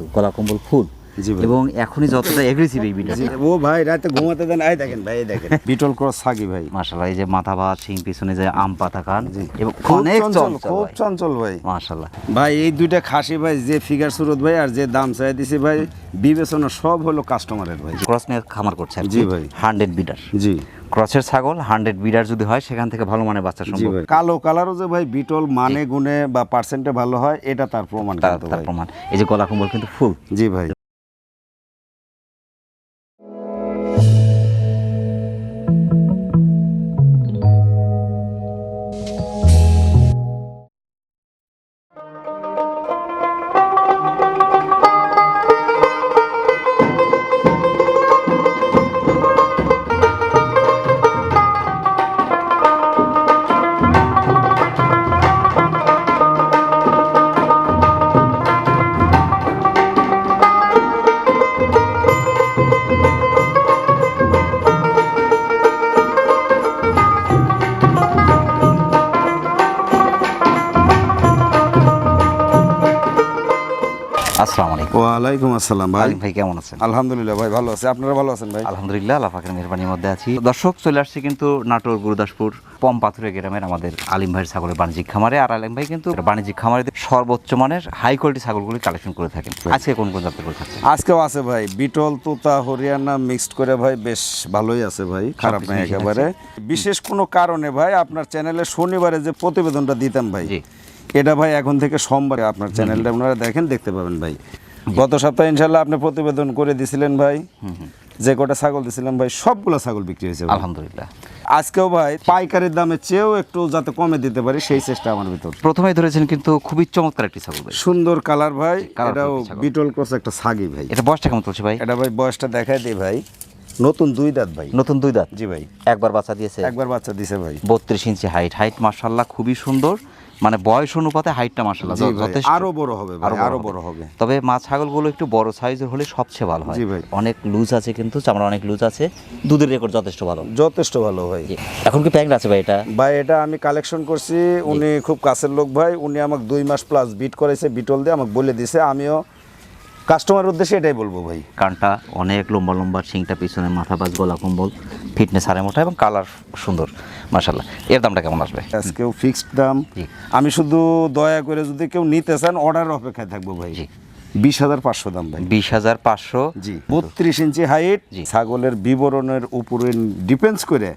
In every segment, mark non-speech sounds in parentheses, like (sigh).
কিন্তু গলা কম্বল ফুল জি ভাই। এবং এখনই যতটা এগ্রেসিভ এই বিটার ও ভাই রাতে ঘুমাতে দেন এই দেখেন ভাই দেখেন। বিটল ক্রস সাগি ভাই। মাশাল্লাহ এই যে মাথা ভাত শিং পিছনে যে আম পাতা কান এবং অনেক চঞ্চল খুব চঞ্চল ভাই। মাশাল্লাহ ভাই এই দুইটা খাসি ভাই যে ফিগার সুরত ভাই আর যে দাম চাই দিছি ভাই বিবেচনা সব হলো কাস্টমারের ভাই। ক্রস নিয়ে খামার করছে জি ভাই। হান্ড্রেড বিটার জি। ক্রসের ছাগল হান্ড্রেড বিডার যদি হয় সেখান থেকে ভালো মানের বাচ্চা সম্ভব। কালো কালারও যে ভাই বিটল মানে গুণে বা পার্সেন্টে ভালো হয় এটা তার প্রমাণ তার প্রমাণ। এই যে গলা কম্বল কিন্তু ফুল জি ভাই। আসসালামু আলাইকুম। আসসালাম ভাই। কেমন আছেন? আলহামদুলিল্লাহ ভাই ভালো আছে। আপনারা ভালো আছেন ভাই? আলহামদুলিল্লাহ আল্লাহ পাকের মেহরবানির মধ্যে আছি। দর্শক চলে আসছে কিন্তু নাটোর গুরুদাসপুর পম পাথুরে গ্রামের আমাদের আলিম ভাইয়ের ছাগলের বাণিজ্যিক খামারে। আর আলিম ভাই কিন্তু বাণিজ্যিক খামারে সর্বোচ্চ মানের হাই কোয়ালিটি ছাগলগুলি কালেকশন করে থাকেন। আজকে কোন কোন জাতের করে আজকেও আছে ভাই। বিটল তোতা হরিয়ানা মিক্সড করে ভাই বেশ ভালোই আছে ভাই। খারাপ নাই একেবারে। বিশেষ কোনো কারণে ভাই আপনার চ্যানেলে শনিবারে যে প্রতিবেদনটা দিতাম ভাই। এটা ভাই এখন থেকে সোমবারে আপনার চ্যানেলটা আপনারা দেখেন দেখতে পাবেন ভাই। গত সপ্তাহে ইনশাল্লাহ আপনি প্রতিবেদন করে দিছিলেন ভাই। যে কটা ছাগল দিছিলেন ভাই সবগুলো ছাগল বিক্রি হয়েছে। আলহামদুলিল্লাহ। আজকেও ভাই পাইকারির দামে চেয়েও একটু যাতে কমে দিতে পারি সেই চেষ্টা আমার ভিতর। প্রথমেই ধরেছেন কিন্তু খুবই চমৎকার একটি ছাগল ভাই। সুন্দর কালার ভাই এটাও বিটল ক্রস একটা ছাগি ভাই। এটা বয়সটা কেমন চলছে ভাই? এটা ভাই বয়সটা দেখায় দিই ভাই। নতুন দুই দাঁত ভাই। নতুন দুই দাঁত? জি ভাই। একবার বাচ্চা দিয়েছে? একবার বাচ্চা দিছে ভাই। বত্রিশ ইঞ্চি হাইট হাইট মার্শাল্লাহ খুবই সুন্দর। মানে বয়স অনুপাতে হাইটটা মার্শাল্লাহ যথেষ্ট। আরও বড় হবে ভাই আরও বড় হবে। তবে মা ছাগলগুলো একটু বড় সাইজের হলে সবচেয়ে ভালো হয়। জি ভাই। অনেক লুজ আছে কিন্তু চামড়া অনেক লুজ আছে। দুধের রেকর্ড যথেষ্ট ভালো। যথেষ্ট ভালো ভাই। এখন কি প্যাংরা আছে ভাই এটা? ভাই এটা আমি কালেকশন করছি। উনি খুব কাছের লোক ভাই। উনি আমাকে দুই মাস প্লাস বিট করেছে বিটল দিয়ে আমাকে বলে দিছে। আমিও কাস্টমার উদ্দেশ্যে এটাই বলব ভাই। কানটা অনেক লম্বা লম্বা শিংটা পিছনে মাথা বাজ গলা কম্বল ফিটনেস আরে মোটা এবং কালার সুন্দর মার্শাল্লাহ এর দামটা কেমন আসবে? আজকেও ফিক্সড দাম। আমি শুধু দয়া করে যদি কেউ নিতে চান অর্ডার অপেক্ষায় থাকব ভাই। বিশ হাজার পাঁচশো দাম ভাই। বিশ হাজার পাঁচশো? জি। বত্রিশ ইঞ্চি হাইট। ছাগলের বিবরণের উপরে ডিপেন্ডস করে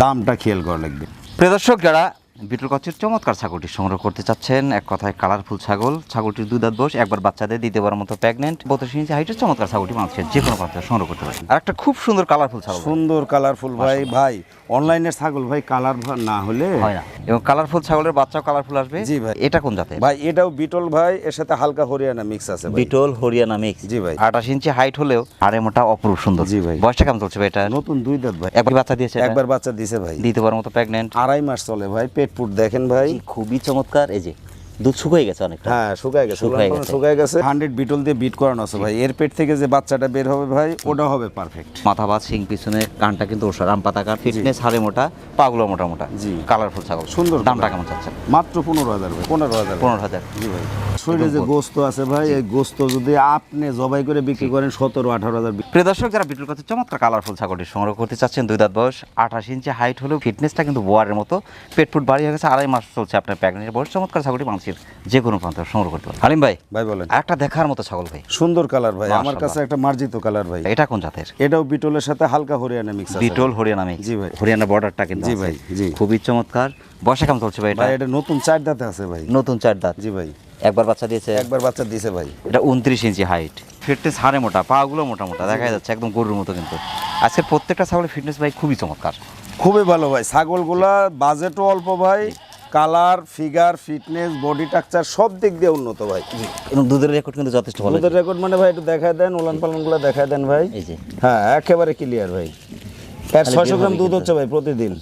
দামটা খেয়াল করা লাগবে। প্রিয় দর্শক যারা বিটল কচ্ছের চমৎকার ছাগলটি সংগ্রহ করতে চাচ্ছেন। এক কথায় কালারফুল ছাগল। ছাগলটির দুধ বয়স একবার বাচ্চাদের দ্বিতীয়বার মতো প্রেগনেন্ট বত্রিশ ইঞ্চি হাইটের চমৎকার ছাগলটি মানুষের যে কোনো প্রান্তে সংগ্রহ করতে পারে আর একটা খুব সুন্দর কালারফুল ছাগল। সুন্দর কালারফুল ভাই ভাই অনলাইনের ছাগল ভাই কালার না হলে হয় না। এবং কালারফুল ছাগলের বাচ্চাও কালারফুল আসবে। জি ভাই। এটা কোন জাতের? ভাই এটাও বিটল ভাই এর সাথে হালকা হরিয়ানা মিক্স আছে বিটল হরিয়ানা মিক্স। জি ভাই। আঠাশ ইঞ্চি হাইট হলেও আরে মোটা অপরূপ সুন্দর। জি ভাই। বয়সটা কেমন চলছে ভাই এটা? নতুন দুই দাঁত ভাই। একবার বাচ্চা দিয়েছে একবার বাচ্চা দিয়েছে ভাই। দ্বিতীয়বার মতো প্রেগনেন্ট আড়াই মাস চলে ভাই পেট পুট দেখেন ভাই। খুবই চমৎকার। এই যে দুধ শুকিয়ে গেছে অনেকটা। হ্যাঁ শুকায় গেছে। শুকায় গেছে। শুকায় গেছে। হান্ড্রেড বিটল দিয়ে বিট করানো আছে ভাই। এর পেট থেকে যে বাচ্চাটা বের হবে ভাই ওটা হবে পারফেক্ট মাথা বাদ সিং পিছনে কানটা কিন্তু ওষার আম পাতা কান ফিটনেস হাড়ে মোটা পাগুলো মোটা মোটা জি। কালারফুল ছাগল। সুন্দর দামটা কেমন চাচ্ছেন? মাত্র পনেরো হাজার ভাই। পনেরো হাজার। পনেরো হাজার। জি ভাই। শরীরে যে গোস্ত। আছে ভাই এই গোস্ত যদি আপনি জবাই করে বিক্রি করেন সতেরো আঠারো হাজার প্রিয় দর্শক যারা বিটুল কাছে চমৎকার কালারফুল ছাগলটি সংগ্রহ করতে চাচ্ছেন দুই দাঁত বয়স আঠাশ ইঞ্চি হাইট হলেও ফিটনেসটা কিন্তু বোয়ারের মতো। পেট ফুট বাড়ি হয়ে গেছে আড়াই মাস চলছে আপনার প্যাকেটের বয়স। চমৎকার ছাগলটি মানুষের যে কোনো প্রান্ত সংগ্রহ করতে পারে হালিম ভাই ভাই বলেন। একটা দেখার মতো ছাগল ভাই। সুন্দর কালার ভাই আমার কাছে একটা মার্জিত কালার ভাই। এটা কোন জাতের? এটাও বিটলের সাথে হালকা হরিয়ানা মিক্স বিটল হরিয়ানা মিক্স জি ভাই। হরিয়ানা বর্ডারটা কিন্তু জি ভাই, জি। খুবই চমৎকার। বয়সে কেমন চলছে ভাই এটা? এটা নতুন চার দাঁতে আছে ভাই। নতুন চার দাঁত। জি ভাই। একবার বাচ্চা দিয়েছে? একবার বাচ্চা দিয়েছে ভাই। এটা উনত্রিশ ইঞ্চি হাইট ফিটনেস হাড়ে মোটা পাগুলো মোটা মোটা দেখা যাচ্ছে একদম গরুর মতো কিন্তু। আজকের প্রত্যেকটা ছাগলের ফিটনেস ভাই খুবই চমৎকার। খুবই ভালো ভাই। ছাগলগুলা বাজেটও অল্প ভাই। Colour figure fitness body structure সব দিক দিয়ে উন্নত ভাই। এবং দুধের রেকর্ড কিন্তু যথেষ্ট ভালো। দুধের রেকর্ড মানে ভাই একটু দেখায় দেন উলান পালনগুলো দেখায় দেন ভাই। যে। হ্যাঁ একেবারে ক্লিয়ার ভাই। এর ছয়শো গ্রাম দুধ হচ্ছে ভাই প্রতিদিন।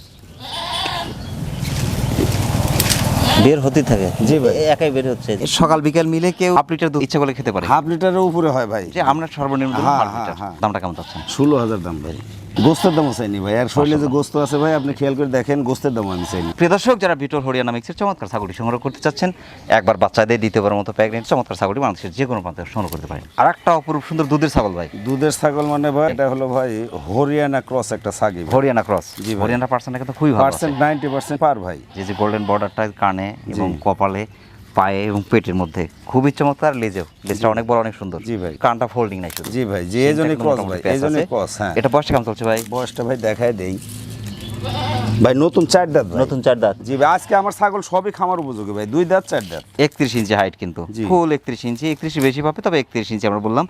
বের হতেই থাকে? জি ভাই। একাই বের হচ্ছে? সকাল বিকেল মিলে কেউ হাফ লিটার দুধ ইচ্ছা করলে খেতে পারে। হাফ লিটারের উপরে হয় ভাই। যে আমরা সর্বনিম্ন হ্যাঁ, হ্যাঁ, হ্যাঁ। দামটা কেমন চাচ্ছেন? ষোলো হাজার দাম ভাই। গোস্তের দামও চাইনি ভাই আর শরীরে যে গোস্ত আছে ভাই আপনি খেয়াল করে দেখেন গোস্তের দামও আমি চাইনি। প্রিয় দর্শক যারা বিটল হরিয়ানা মিক্সের চমৎকার ছাগলটি সংগ্রহ করতে চাচ্ছেন একবার বাচ্চাদের দ্বিতীয়বার মতো প্রেগনেন্ট চমৎকার ছাগলটি মানুষের যে কোনো প্রান্তে সংগ্রহ করতে পারেন। আর একটা অপরূপ সুন্দর দুধের ছাগল ভাই। দুধের ছাগল মানে ভাই এটা হলো ভাই হরিয়ানা ক্রস একটা ছাগি হরিয়ানা ক্রস। জি হরিয়ানা পার্সেন্টটা কিন্তু খুবই ভালো। পার্সেন্ট নাইনটি পার্সেন্ট পার ভাই। যে যে গোল্ডেন বর্ডারটা কানে এবং কপালে পায়ে এবং পেটের মধ্যে। খুবই চমৎকার লেজেও। লেজটা অনেক বড় অনেক সুন্দর। জি ভাই। কানটা ফোল্ডিং নাই শুধু। জি ভাই যে এই জন্যই ক্রস ভাই এই জন্যই ক্রস হ্যাঁ। এটা বয়সটা কেমন চলছে ভাই? বয়সটা ভাই দেখায় দেই। ভাই নতুন চার দাঁত নতুন চার দাঁত। জি ভাই আজকে আমার ছাগল সবই খামার উপযোগী ভাই দুই দাঁত চার দাঁত। একত্রিশ ইঞ্চি হাইট কিন্তু। ফুল একত্রিশ ইঞ্চি একত্রিশ বেশি পাবে তবে একত্রিশ ইঞ্চি আমরা বললাম।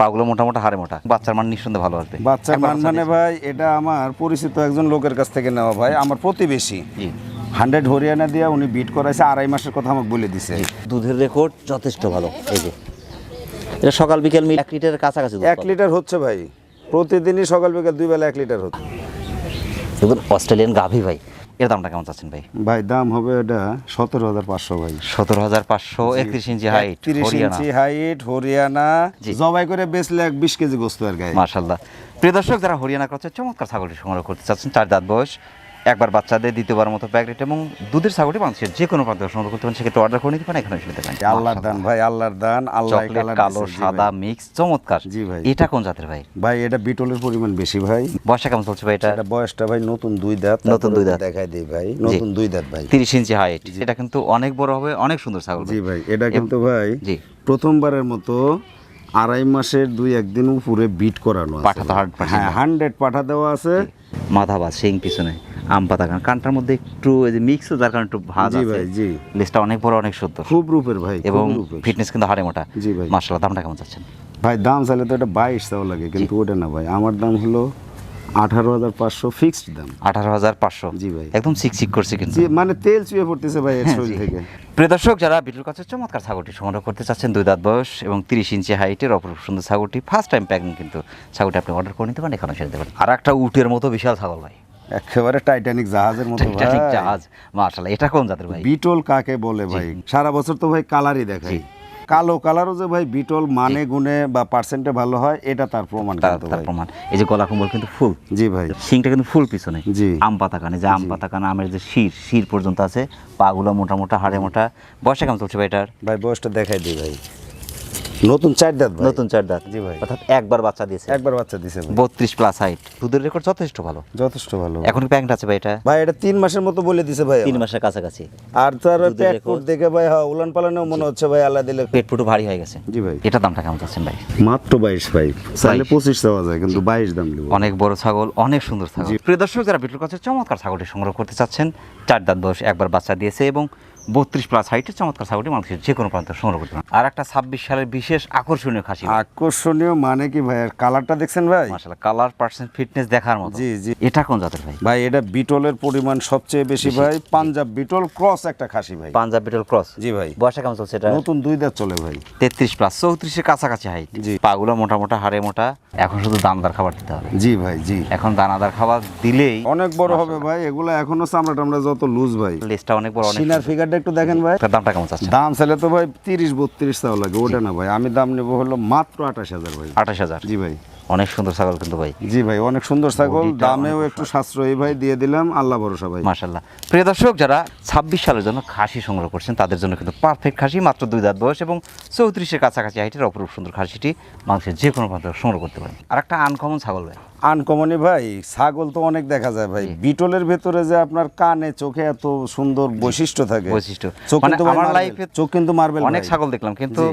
পাগুলো মোটামোটা হারে মোটা। বাচ্চার মান নিঃসন্দেহে ভালো আসবে। বাচ্চার মান মানে ভাই এটা আমার পরিচিত একজন লোকের কাছ থেকে নেওয়া ভাই আমার প্রতিবেশী। হান্ড্রেড হরিয়ানা দিয়ে উনি বিট করাইছে আড়াই মাসের কথা আমাকে বলে দিছে। দুধের রেকর্ড যথেষ্ট ভালো এই যে। এটা সকাল বিকেল মিল এক লিটারের কাছাকাছি এক লিটার হচ্ছে ভাই। প্রতিদিনই সকাল বিকাল দুই বেলা এক লিটার হচ্ছে। দেখুন অস্ট্রেলিয়ান গাভি ভাই। এর দামটা কেমন চাচ্ছেন ভাই? ভাই দাম হবে এটা সতেরো হাজার পাঁচশো ভাই। সতেরো হাজার পাঁচশো একত্রিশ ইঞ্চি হাইট তিরিশ ইঞ্চি হাইট হরিয়ানা। জবাই করে বেচলে এক বিশ কেজি গোস্ত আর গায়ে। মার্শাল্লাহ প্রিয় দর্শক যারা হরিয়ানা ক্রসের চমৎকার ছাগলটি সংগ্রহ করতে চাচ্ছেন চার দাঁত বয়স একবার বাচ্চাদের দ্বিতীয়বার মতো প্যাকেট এবং দুধের ছাগলটি বাংলাদেশের যে কোনো প্রান্তে সংগ্রহ করতে পারেন সেক্ষেত্রে অর্ডার করে নিতে পারেন এখানে এসে নিতে পারেন। আল্লাহর দান ভাই আল্লাহর দান আল্লাহ কালো সাদা মিক্স চমৎকার। জি ভাই। এটা কোন জাতের ভাই? ভাই এটা বিটলের পরিমাণ বেশি ভাই। বয়সটা কেমন চলছে ভাই এটা? এটা বয়সটা ভাই নতুন দুই দাঁত নতুন দুই দাঁত। দেখাই দেই ভাই নতুন দুই দাঁত ভাই। তিরিশ ইঞ্চি হাইট এটা কিন্তু অনেক বড় হবে অনেক সুন্দর ছাগল। জি ভাই এটা কিন্তু ভাই জি। প্রথমবারের মতো আড়াই মাসের দুই একদিন উপরে বিট করানো আছে। পাঠা তো 100% হ্যাঁ হান্ড্রেড পাঠা দেওয়া আছে। মাথা বা শিং পিছনে আম পাতা কান কানটার মধ্যে একটু ওই যে মিক্স যার কারণে একটু ভাজি আছে। ভাই জি। লেজটা অনেক বড় অনেক সুন্দর খুব রূপের ভাই এবং ফিটনেস কিন্তু হাড়ে মোটা। জি ভাই। মার্শাল্লাহ দামটা কেমন চাচ্ছেন? ভাই দাম চাইলে তো এটা বাইশ তাও লাগে কিন্তু ওটা না ভাই। আমার দাম হলো আঠারো হাজার পাঁচশো ফিক্সড দাম। আঠারো হাজার পাঁচশো। জি ভাই। একদম সিক সিক করছে কিন্তু। মানে তেল চুয়ে পড়তেছে ভাই এর শরীর থেকে। প্রিয় দর্শক যারা বিটুল কাছে চমৎকার ছাগলটি সংগ্রহ করতে চাচ্ছেন দুই দাঁত বয়স এবং তিরিশ ইঞ্চি হাইটের অপরূপ সুন্দর ছাগলটি ফার্স্ট টাইম প্যাকিং কিন্তু ছাগলটি আপনি অর্ডার করে নিতে পারেন এখানে সেরে দেবেন। আর একটা উটের মতো বিশাল ছাগল ভাই। একেবারে টাইটানিক জাহাজের মতো এটা জাহাজ। মার্শাল্লাহ এটা কোন জাতের ভাই? বিটল কাকে বলে ভাই? সারা বছর তো ভাই কালারই দেখাই কালো কালারও যে ভাই বিটল মানে গুণে বা পার্সেন্টে ভালো হয় এটা তার প্রমাণ তার প্রমাণ। এই যে গলা কুম্বল কিন্তু ফুল। জি ভাই। শিংটা কিন্তু ফুল পিছনে। জি। আম পাতা কানে যে আম পাতা কানে আমের যে শির শির পর্যন্ত আছে পাগুলো মোটা মোটা হাড়ে মোটা। বয়সটা কেমন চলছে ভাই এটার? ভাই বয়সটা দেখাই দিই ভাই। নতুন চার দাঁত নতুন চার দাঁত। জি ভাই। অর্থাৎ একবার বাচ্চা দিয়েছে। একবার বাচ্চা ভাই। বত্রিশ প্লাস হাইট দুধের রেকর্ড যথেষ্ট ভালো। যথেষ্ট ভালো। এখন প্যাকেট আছে ভাই এটা? ভাই এটা তিন মাসের মতো বলে দিছে ভাই তিন আমার। মাসের কাছাকাছি। আর তার দুধের পেট ফুট দেখে ভাই হ্যাঁ উলান পালানেও মনে হচ্ছে ভাই আল্লাহ দিলে পেট পুটু ভারী হয়ে গেছে। জি ভাই। এটা দামটা কেমন চাচ্ছেন ভাই? মাত্র বাইশ ভাই। চাইলে পঁচিশ দেওয়া যায় কিন্তু বাইশ দাম দেবো। অনেক বড় ছাগল অনেক সুন্দর ছাগল। প্রিয় দর্শক যারা বিটুল কাছে চমৎকার ছাগলটি সংগ্রহ করতে চাচ্ছেন চার দাঁত বয়স একবার বাচ্চা দিয়েছে এবং বত্রিশ প্লাস হাইটের চমৎকার ছাগলটি মানুষের যে কোনো প্রান্তে সংগ্রহ করতে পারেন। আর একটা ছাব্বিশ সালের বিশেষ আকর্ষণীয় খাসি। আকর্ষণীয় মানে কি ভাই? কালারটা দেখছেন ভাই? কালার পার্সেন্ট ফিটনেস দেখার মতো। জি, জি। এটা কোন জাতের ভাই? ভাই এটা বিটলের পরিমাণ সবচেয়ে বেশি ভাই। পাঞ্জাব বিটল ক্রস একটা খাসি ভাই। পাঞ্জাব বিটল ক্রস জি ভাই। বয়সটা কেমন চলছে এটা? নতুন দুই দাঁত চলে ভাই। তেত্রিশ প্লাস চৌত্রিশের কাছাকাছি হাইট জি। পাগুলো মোটা মোটা হাড়ে মোটা। এখন শুধু দানাদার খাবার দিতে হবে। জি ভাই জি। এখন দানাদার খাবার দিলেই অনেক বড় হবে ভাই এগুলো এখনও চামড়া টামড়া যত লুজ ভাই। লেজটা অনেক বড় অনেক সিনার ফিগারটা একটু দেখেন ভাই। দামটা কেমন চাচ্ছে দাম চাইলে তো ভাই তিরিশ বত্রিশ তাও লাগে ওটা না ভাই। আমি দাম নেব হলো মাত্র আঠাশ হাজার ভাই। আঠাশ হাজার। জি ভাই। অনেক সুন্দর ছাগল কিন্তু ভাই। জি ভাই অনেক সুন্দর ছাগল দামেও একটু সাশ্রয়ী ভাই দিয়ে দিলাম আল্লাহ ভরসা ভাই। মাশাল্লাহ প্রিয় দর্শক যারা ছাব্বিশ সালের জন্য খাসি সংগ্রহ করছেন তাদের জন্য কিন্তু পারফেক্ট খাসি মাত্র দুই দাঁত বয়স এবং চৌত্রিশের কাছাকাছি হাইটের অপরূপ সুন্দর খাসিটি মাংসের যে কোনো প্রান্তে সংগ্রহ করতে পারেন। আর একটা আনকমন ছাগল ভাই। আনকমনি ভাই ছাগল তো অনেক দেখা যায় ভাই। বিটলের ভেতরে যে আপনার কানে চোখে এত সুন্দর বৈশিষ্ট্য থাকে বৈশিষ্ট্য। চোখ মানে কিন্তু আমার লাইফে চোখ কিন্তু মার্বেল অনেক ছাগল দেখলাম কিন্তু।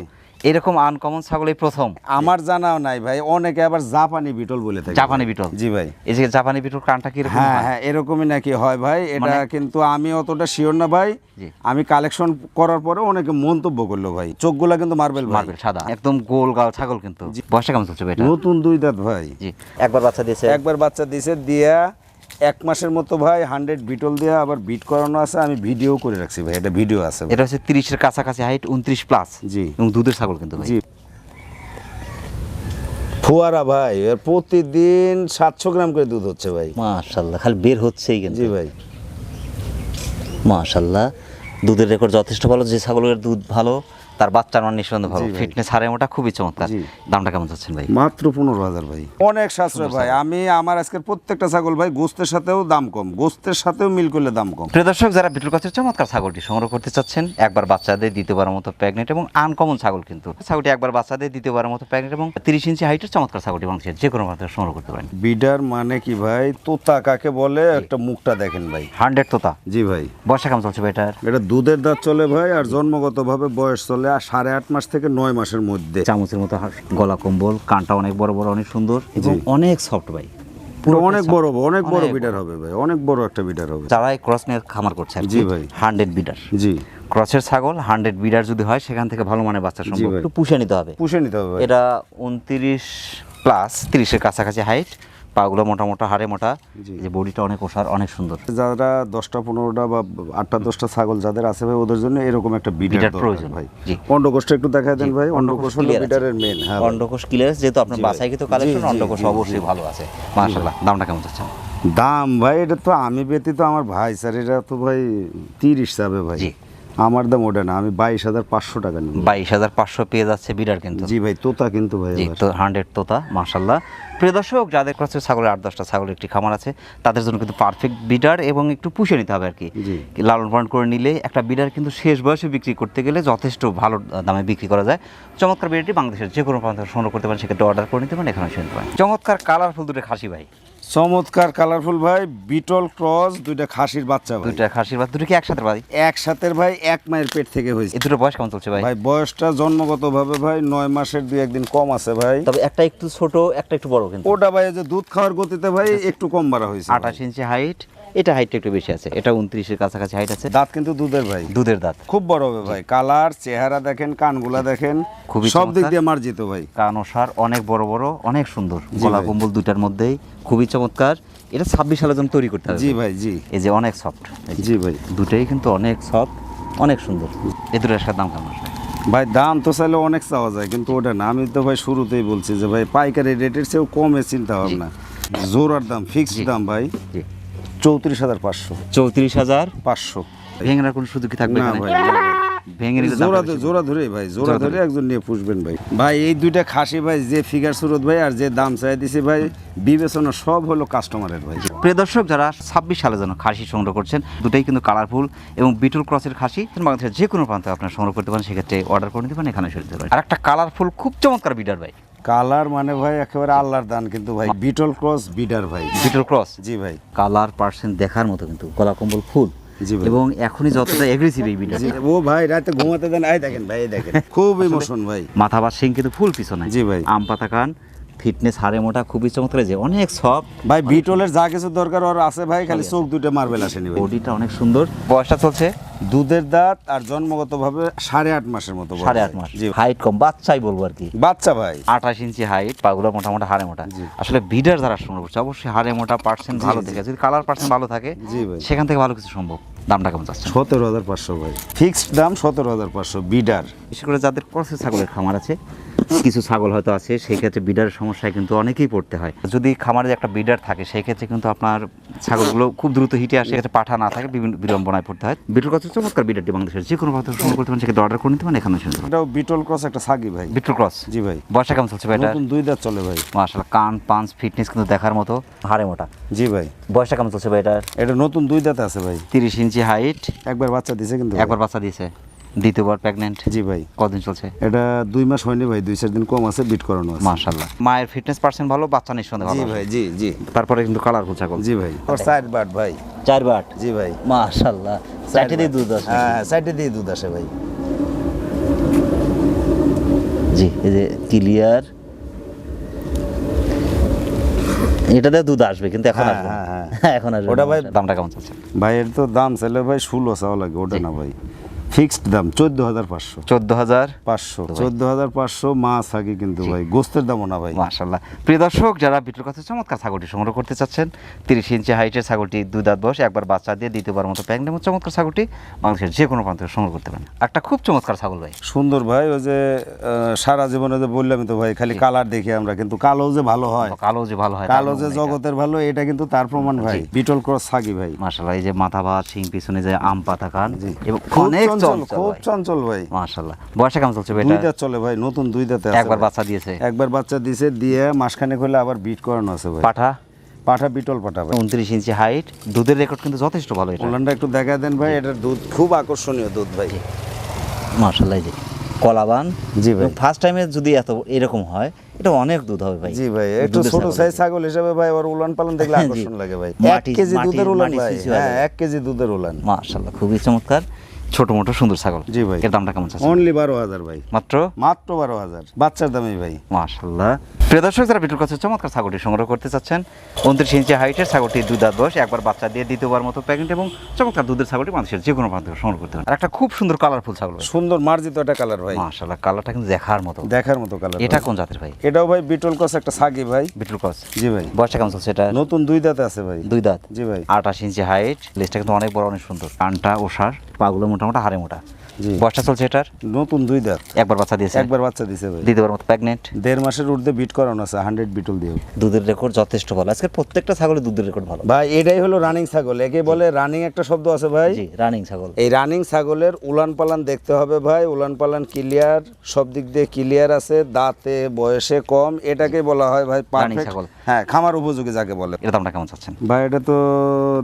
এরকম আনকমন ছাগল এই প্রথম? আমার জানাও নাই ভাই অনেকে আবার জাপানি বিটল বলে থাকে। জাপানি বিটল? জি ভাই। এই যে জাপানি বিটল কানটা কি রকম হ্যাঁ হ্যাঁ? এরকমই নাকি হয় ভাই এটা মানে- কিন্তু আমি অতটা শিওর না ভাই। আমি কালেকশন করার পরে অনেকে মন্তব্য করল ভাই। চোখগুলা কিন্তু মার্বেল ভাই। মার্বেল সাদা। একদম গোল গাল ছাগল কিন্তু। বয়সটা কেমন চলছে ভাই এটা? নতুন দুই দাঁত ভাই। জি। একবার বাচ্চা দিয়েছে। একবার বাচ্চা দিয়েছে দিয়া এক মাসের মতো ভাই হান্ড্রেড বিটল দিয়া আবার বিট করানো আছে আমি ভিডিও করে রাখছি ভাই এটা ভিডিও আছে এটা হচ্ছে তিরিশের কাছাকাছি হাইট উনত্রিশ প্লাস জি। এবং দুধের ছাগল কিন্তু ভাই। জি। ফোয়ারা ভাই এর প্রতিদিন সাতশো গ্রাম করে দুধ হচ্ছে ভাই। মাশাল্লাহ খালি বের হচ্ছেই কিন্তু। জি ভাই। মাশাল্লাহ দুধের রেকর্ড যথেষ্ট ভালো যে ছাগলের দুধ ভালো তার বাচ্চার মান নিঃসন্দেহে ভালো। ফিটনেস হারে মোটা খুবই চমৎকার। দামটা কেমন চাচ্ছেন ভাই? মাত্র পনেরো হাজার ভাই। অনেক সাশ্রয় ভাই। আমি আমার আজকের প্রত্যেকটা ছাগল ভাই গোস্তের সাথেও দাম কম। গোস্তের সাথেও মিল করলে দাম কম। প্রিয় দর্শক যারা বিটুল গাছের চমৎকার ছাগলটি সংগ্রহ করতে চাচ্ছেন একবার বাচ্চাদের দ্বিতীয়বারের মতো প্যাগনেট এবং আনকমন ছাগল কিন্তু। ছাগলটি একবার বাচ্চাদের দ্বিতীয়বারের মতো প্যাগনেট এবং তিরিশ ইঞ্চি হাইটের চমৎকার ছাগলটি মানুষের যে কোনো মাত্রায় সংগ্রহ করতে পারেন। বিডার মানে কি ভাই? তোতা কাকে বলে? একটা মুখটা দেখেন ভাই। হান্ড্রেড তোতা। জি ভাই। বয়সা কেমন চলছে ভাই এটা দুধের দাঁত চলে ভাই আর জন্মগতভাবে বয়স চলে আর সাড়ে আট মাস থেকে নয় মাসের মধ্যে। চামচের মতো গলা কম্বল কানটা অনেক বড় বড় অনেক সুন্দর এবং অনেক সফট ভাই। পুরো অনেক বড় অনেক বড় বিডার হবে ভাই অনেক বড় একটা বিডার হবে। ক্রস নিয়ে খামার করছে জি ভাই। হান্ড্রেড বিডার জি। ক্রসের ছাগল হান্ড্রেড বিডার যদি হয় সেখান থেকে ভালো মানের বাচ্চা সম্ভব। একটু পুষে নিতে হবে। পুষে নিতে হবে এটা উনত্রিশ প্লাস তিরিশের কাছাকাছি হাইট পাগুলো মোটা মোটা হাড়ে মোটা যে বডিটা অনেক ওষার অনেক সুন্দর যারা দশটা পনেরোটা বা আটটা দশটা ছাগল যাদের আছে ভাই ওদের জন্য এরকম একটা বিডার প্রয়োজন ভাই। অন্ডকোষটা একটু দেখায় দেন ভাই অন্ডকোষ হলো। বিডারের মেন হ্যাঁ। অন্ডকোষ ক্লিয়ারেন্স যেহেতু আপনার। বাসায় কিন্তু কালেকশন অন্ডকোষ অবশ্যই ভালো আছে মাশাআল্লাহ দামটা কেমন চাচ্ছেন দাম ভাই এটা তো আমি ব্যতীত আমার ভাই স্যার এটা তো ভাই তিরিশ যাবে ভাই। আমার দাম ওটা না আমি বাইশ হাজার পাঁচশো টাকা নিই বাইশ হাজার পাঁচশো পেয়ে যাচ্ছে বিডার কিন্তু। জি ভাই তোতা কিন্তু ভাই জি তো হান্ড্রেড তোতা মাশাল্লাহ প্রিয় দর্শক যাদের কাছে ছাগলের আট দশটা ছাগলের একটি খামার আছে তাদের জন্য কিন্তু পারফেক্ট বিডার এবং একটু পুষে নিতে হবে আর কি। লালন পালন করে নিলে একটা বিডার কিন্তু শেষ বয়সে বিক্রি করতে গেলে যথেষ্ট ভালো দামে বিক্রি করা যায়। চমৎকার বিডারটি বাংলাদেশের যে কোনো প্রান্ত সংগ্রহ করতে পারেন সেক্ষেত্রে অর্ডার করে নিতে পারেন এখানে শুনতে পারেন চমৎকার কালারফুল দুটো খাসি ভাই। চমৎকার কালারফুল ভাই। বিটল ক্রস দুইটা খাসির বাচ্চা ভাই। দুইটা খাসির বাচ্চা দুটো কি একসাথে ভাই? একসাথে ভাই এক মায়ের পেট থেকে হয়েছে। এই দুটো বয়স কেমন চলছে ভাই? ভাই বয়সটা জন্মগতভাবে ভাই নয় মাসের দুই একদিন কম আছে ভাই। তবে একটা একটু ছোট একটা একটু বড় কিন্তু। ওটা ভাই যে দুধ খাওয়ার গতিতে ভাই একটু কম বাড়া হয়েছে। আঠাশ ইঞ্চি হাইট এটা হাইটটা একটু বেশি আছে এটা উনত্রিশের কাছাকাছি হাইট আছে। দাঁত কিন্তু দুধের ভাই। দুধের দাঁত। খুব বড় হবে ভাই। কালার চেহারা দেখেন কানগুলা দেখেন খুবই সব দিক দিয়ে মার্জিত ভাই। কান ওষার অনেক বড় বড় অনেক সুন্দর। গলা। কম্বল দুটার মধ্যেই খুবই চমৎকার। এটা ছাব্বিশ সালের জন্য তৈরি করতে হবে জি ভাই। জি। এই যে অনেক সফট জি ভাই। দুটাই কিন্তু অনেক সফট অনেক সুন্দর। এই দুটোর সাথে দাম কেমন আসবে? ভাই দাম তো চাইলে অনেক চাওয়া যায় কিন্তু ওটা না। আমি তো ভাই শুরুতেই বলছি যে ভাই পাইকারি রেটের চেয়েও কমে চিন্তা ভাবনা। জোরার দাম ফিক্সড দাম ভাই। চৌত্রিশ হাজার পাঁচশো। চৌত্রিশ হাজার? পাঁচশো। ভেঙে কোনো সুযোগ কি থাকবে না ভাই ভেঙে নিলে জোড়া দামটা জোড়া ধরে ভাই জোড়া ধরে একজন নিয়ে পুষবেন ভাই। ভাই এই দুইটা খাসি ভাই যে ফিগার সুরত ভাই আর যে দাম চাই দিছি ভাই বিবেচনা সব হলো কাস্টমারের ভাই। প্রিয় দর্শক যারা ছাব্বিশ সালের জন্য খাসি সংগ্রহ করছেন দুটাই কিন্তু কালারফুল এবং বিটুল ক্রসের খাসি বাংলাদেশের যে কোনো প্রান্তে আপনারা সংগ্রহ করতে পারেন সেক্ষেত্রে অর্ডার করে নিতে পারেন এখানে পারেন। আর একটা কালারফুল খুব চমৎকার বিডার ভাই। কালার মানে ভাই একেবারে আল্লাহর দান কিন্তু ভাই। বিটল ক্রস বিডার ভাই। বিটল ক্রস জি ভাই। কালার পার্সেন্ট দেখার মতো কিন্তু গলা কম্বল ফুল। এবং এখনই যতটা এগ্রেসিভ এই বিডার ও ভাই রাতে ঘুমাতে দেন আই দেখেন ভাই দেখেন। খুব ইমোশন ভাই। মাথা বা সিং কিন্তু ফুল পিছনে। জি ভাই। আম পাতা কান ফিটনেস হাড়ে মোটা খুবই চমৎকার যে অনেক সব ভাই বিটলের যা কিছু দরকার ওর আছে ভাই খালি চোখ দুটো মার্বেল আসেনি ভাই বডিটা অনেক সুন্দর। বয়সটা চলছে? দুধের দাঁত আর জন্মগতভাবে সাড়ে আট মাসের মতো বয়স। সাড়ে। আট মাস। জি। হাইট কম বাচ্চাই বলব আর কি। বাচ্চা ভাই। আঠাশ ইঞ্চি হাইট পাগুলো মোটামুটি হাড়ে মোটা। আসলে বিডার যারা সংগ্রহ করছে অবশ্যই হাড়ে মোটা পার্সেন্ট ভালো থেকে যদি কালার পার্সেন্ট ভালো থাকে জি ভাই। সেখান থেকে ভালো কিছু সম্ভব। দামটা কেমন যাচ্ছে সতেরো হাজার পাঁচশো ভাই। ফিক্সড দাম সতেরো হাজার পাঁচশো বিডার বিশেষ করে যাদের ক্রসের ছাগলের খামার আছে কিছু ছাগল হয়তো আছে সেই ক্ষেত্রে বিডারের সমস্যায় কিন্তু অনেকেই পড়তে হয়। যদি খামারে একটা বিডার থাকে সেই ক্ষেত্রে কিন্তু আপনার ছাগলগুলো খুব দ্রুত হিটে আসে এক্ষেত্রে পাঠা না থাকে বিভিন্ন বিড়ম্বনায় পড়তে হয়। বিটুল ক্রসের চমৎকার বিডারটি বাংলাদেশের যে কোনো ভাবে সংগ্রহ করতে পারেন সেক্ষেত্রে অর্ডার করে নিতে পারেন এখানে শুনতে এটাও বিটল ক্রস একটা সাগি ভাই। Beetle cross? জি ভাই। বর্ষা কেমন চলছে ভাই এটা দুই দাঁত চলে ভাই। মাশাআল্লাহ কান পাঞ্চ ফিটনেস কিন্তু দেখার মতো হাড়ে মোটা। জি ভাই। বয়সটা কেমন চলছে ভাই এটার? এটা নতুন দুই দাঁত আছে ভাই। তিরিশ ইঞ্চি হাইট একবার বাচ্চা দিছে কিন্তু একবার বাচ্চা দিয়েছে দ্বিতীয়বার প্রেগনেন্ট জি ভাই। কদিন চলছে? এটা দুই মাস হয়নি ভাই দুই চার দিন কম আছে বিট করানো আছে। মাশাআল্লাহ। মায়ের ফিটনেস পার্সেন্ট ভালো বাচ্চা নিঃসন্দেহে জি ভাই জি জি। তারপরে কিন্তু কালারফুল ছাগল জি ভাই। ওর সাইড বাট ভাই। চার বাট জি ভাই। মাশাআল্লাহ। সাইডে দিয়ে দুধ আসে। হ্যাঁ সাইডে দিয়ে দুধ আসে ভাই। জি এই যে ক্লিয়ার এটাতে দুধ আসবে কিন্তু এখন হ্যাঁ, আসবে হ্যাঁ, হ্যাঁ। (laughs) এখন আসবে ওটা ভাই- দামটা কেমন চলছে? ভাই এর তো দাম চাইলে ভাই ষোলো চাওয়া লাগে ওটা না ভাই। ফিক্সড দাম চোদ্দ হাজার পাঁচশো। চোদ্দ হাজার পাঁচশো। চোদ্দ হাজার পাঁচশো মাছ থাকে কিন্তু ভাই গোস্তের দামও না ভাই। মাশাল্লাহ প্রিয় দর্শক যারা বিটুল কাছে চমৎকার ছাগলটি সংগ্রহ করতে চাচ্ছেন তিরিশ ইঞ্চি হাইটের ছাগলটি দুই দাঁত বয়স একবার বাচ্চা দিয়ে দ্বিতীয়বার মতো প্যাং এবং চমৎকার ছাগলটি বাংলাদেশের যে কোনো প্রান্ত সংগ্রহ করতে পারেন। একটা খুব চমৎকার ছাগল ভাই। সুন্দর ভাই ওই যে সারা জীবনে যে বললাম তো ভাই খালি কালার দেখি আমরা কিন্তু কালো যে ভালো হয়। কালো যে ভালো হয় কালো যে জগতের ভালো এটা কিন্তু তার প্রমাণ ভাই বিটল ক্রস সাগি ভাই। মাশাল্লাহ এই যে মাথা ভাত শিং পিছনে যে আম পাতা কান এবং অনেক চঞ্চল চঞ্চল খুব চঞ্চল ভাই। মাশাল্লাহ বয়সে কেমন চলছে ভাই দুই দাঁত চলে ভাই নতুন দুই দাঁতে আছে একবার বাচ্চা দিয়েছে? একবার বাচ্চা দিছে দিয়ে মাসখানেক হলে আবার বিট করানো আছে ভাই। পাঠা? পাঠা বিটল পাঠা ভাই। উনত্রিশ ইঞ্চি হাইট দুধের রেকর্ড কিন্তু যথেষ্ট ভালো এটা। ওলানটা একটু দেখা দেন ভাই এটার দুধ খুব আকর্ষণীয় দুধ ভাই। মাশাল্লাহ এই কলাবান। জি ভাই। ফার্স্ট টাইমে যদি এত এরকম হয় এটা অনেক দুধ হবে ভাই। জি ভাই একটু ছোট সাইজ ছাগল হিসেবে ভাই ওর উলান পালন (laughs) দেখলে আকর্ষণ লাগে ভাই। এক মাটি- কেজি দুধের উলান ভাই। হ্যাঁ যাবে। এক কেজি দুধের উলান। মাশাল্লাহ খুবই চমৎকার। ছোট মোটো সুন্দর ছাগল। জি ভাই। এর দামটা কেমন চাচ্ছে অনলি বারো হাজার ভাই। মাত্র? মাত্র বারো হাজার। বাচ্চার দামই ভাই। মাশাল্লাহ প্রিয় দর্শক যারা বিটুল কাছে চমৎকার ছাগলটি সংগ্রহ করতে চাচ্ছেন উনত্রিশ ইঞ্চি হাইটের ছাগলটি দুই দাঁত বয়স একবার বাচ্চা দিয়ে দ্বিতীয়বার মতো প্যাকেট এবং চমৎকার দুধের ছাগলটি মানুষের যে কোনো প্রান্ত সংগ্রহ করতে পারেন। আর একটা খুব সুন্দর কালারফুল ছাগল সুন্দর মার্জিত একটা কালার ভাই। মাশাল্লাহ কালারটা কিন্তু দেখার মতো। দেখার মতো কালার এটা কোন জাতের ভাই? এটাও ভাই বিটল কস একটা সাগি ভাই। বিটুল কস। জি ভাই। বয়সটা কেমন চলছে এটা? নতুন দুই দাঁত আছে ভাই। দুই দাঁত। জি ভাই। আঠাশ ইঞ্চি হাইট লেজটা কিন্তু অনেক বড় অনেক সুন্দর। কানটা ওষার পাগুলো হাড়ে মোটা। জি বয়সটা চলছে এটার? নতুন দুই দাঁত। একবার বাচ্চা দিয়েছে? একবার বাচ্চা দিছে ভাই। দ্বিতীয়বার মতো প্রেগনেন্ট দেড় মাসের ঊর্ধ্বে বিট করানো আছে হান্ড্রেড বিটল দিয়ে। দুধের রেকর্ড যথেষ্ট ভালো। আজকে প্রত্যেকটা ছাগলের দুধের রেকর্ড ভালো। ভাই এটাই হলো রানিং ছাগল। একে বলে রানিং একটা শব্দ আছে ভাই। জি রানিং ছাগল। এই রানিং ছাগলের উলান পালান দেখতে হবে ভাই। উলান পালান ক্লিয়ার সব দিক দিয়ে ক্লিয়ার আছে। দাঁতে বয়সে কম এটাকে বলা হয় ভাই পারফেক্ট ছাগল। হ্যাঁ খামার উপযোগী যাকে বলে। এর দামটা কেমন চাচ্ছেন? ভাই এটা তো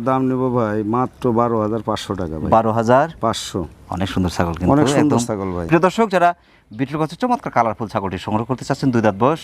দাম নেব ভাই মাত্র বারো হাজার পাঁচশো টাকা বারো হাজার পাঁচশো। অনেক সুন্দর ছাগল কিন্তু অনেক সুন্দর ছাগল ভাই। প্রিয় দর্শক যারা বিটুল গাছের চমৎকার কালারফুল ছাগলটি সংগ্রহ করতে চাচ্ছেন দুই দাঁত বয়স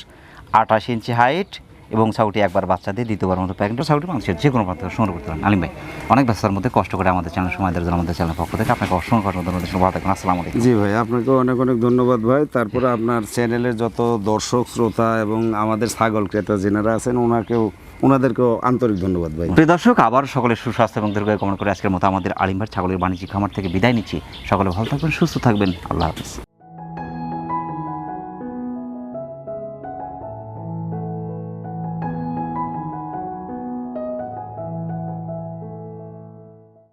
আঠাশ ইঞ্চি হাইট এবং ছাগলটি একবার বাচ্চা দিয়ে দ্বিতীয়বার মতো প্যাকেট ছাগলটি মানুষের যে কোনো প্রান্ত সংগ্রহ করতে পারেন। আলিম ভাই অনেক ব্যস্তার মধ্যে কষ্ট করে আমাদের চ্যানেল সময় দেওয়ার জন্য আমাদের চ্যানেল পক্ষ থেকে আপনাকে অসংখ্য ধন্যবাদ ভালো থাকবেন আসসালামু আলাইকুম। জি ভাই আপনাকে অনেক অনেক ধন্যবাদ ভাই। তারপরে আপনার চ্যানেলের যত দর্শক শ্রোতা এবং আমাদের ছাগল ক্রেতা যেনারা আছেন ওনাকেও ওনাদেরকেও আন্তরিক ধন্যবাদ ভাই। প্রিয় দর্শক, আবার সকলের সুস্বাস্থ্য এবং দীর্ঘায়ু কামনা করে আজকের মতো আমাদের আলিমবার ছাগলের বাণিজ্যিক খামার থেকে বিদায় নিচ্ছি। সকলে ভালো থাকবেন, সুস্থ থাকবেন। আল্লাহ হাফিজ।